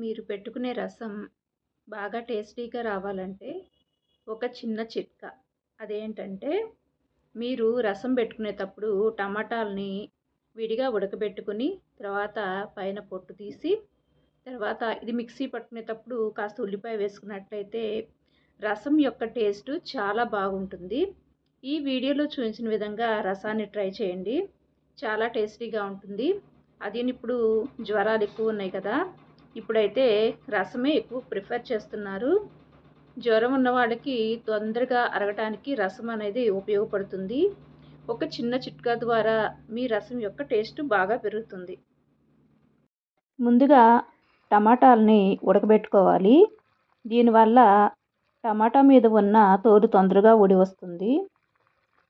మీరు పెట్టుకునే రసం బాగా టేస్టీగా రావాలంటే ఒక చిన్న చిట్కా. అదేంటంటే మీరు రసం పెట్టుకునేటప్పుడు టమాటాలని విడిగా ఉడకబెట్టుకుని తర్వాత పైన పొట్టు తీసి తర్వాత ఇది మిక్సీ పట్టుకునేటప్పుడు కాస్త ఉల్లిపాయ వేసుకున్నట్లయితే రసం యొక్క టేస్ట్ చాలా బాగుంటుంది. ఈ వీడియోలో చూపించిన విధంగా రసాన్ని ట్రై చేయండి. చాలా టేస్టీగా ఉంటుంది. అది ఇప్పుడు జ్వరాలు ఎక్కువ ఉన్నాయి కదా. ఇప్పుడైతే రసమే ఎక్కువ ప్రిఫర్ చేస్తున్నారు. జ్వరం ఉన్న వాళ్ళకి తొందరగా అరగటానికి రసం అనేది ఉపయోగపడుతుంది. ఒక చిన్న చిట్కా ద్వారా మీ రసం యొక్క టేస్ట్ బాగా పెరుగుతుంది. ముందుగా టమాటాలని ఉడకబెట్టుకోవాలి. దీనివల్ల టమాటా మీద ఉన్న తోలు తొందరగా ఊడి వస్తుంది.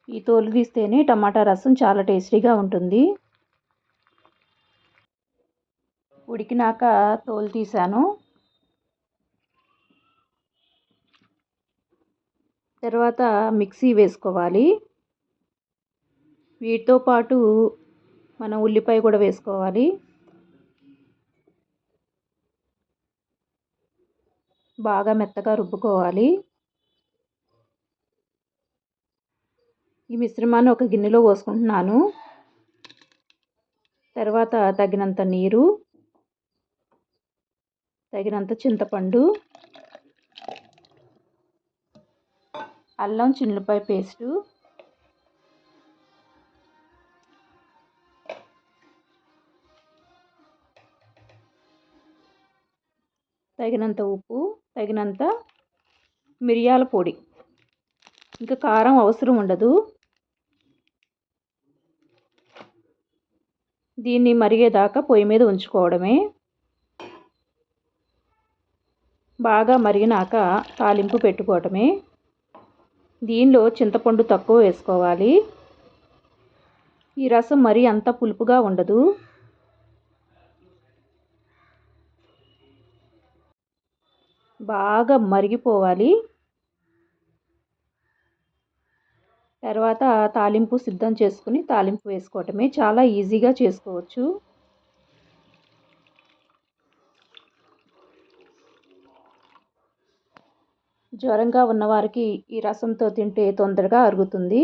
ఈ తోలు తీస్తేనే టమాటా రసం చాలా టేస్టీగా ఉంటుంది. ఉడికినాక తోలు తీసాను. తర్వాత మిక్సీ వేసుకోవాలి. వీటితో పాటు మనం ఉల్లిపాయ కూడా వేసుకోవాలి. బాగా మెత్తగా రుబ్బుకోవాలి. ఈ మిశ్రమాన్ని ఒక గిన్నెలో పోసుకుంటున్నాను. తర్వాత తగినంత నీరు. తగినంత చింతపండు అల్లం చిన్నపాయ పేస్టు తగినంత ఉప్పు తగినంత మిరియాల పొడి. ఇంకా కారం అవసరం ఉండదు. దీన్ని మరిగేదాకా పొయ్యి మీద ఉంచుకోవడమే. బాగా మరిగినాక తాలింపు పెట్టుకోవటమే. దీనిలో చింతపండు తక్కువ వేసుకోవాలి. ఈ రసం మరీ అంత పులుపుగా ఉండదు. బాగా మరిగిపోవాలి. తర్వాత తాలింపు సిద్ధం చేసుకుని తాలింపు వేసుకోవటమే. చాలా ఈజీగా చేసుకోవచ్చు. జ్వరంగా ఉన్నవారికి ఈ రసంతో తింటే తొందరగా అరుగుతుంది.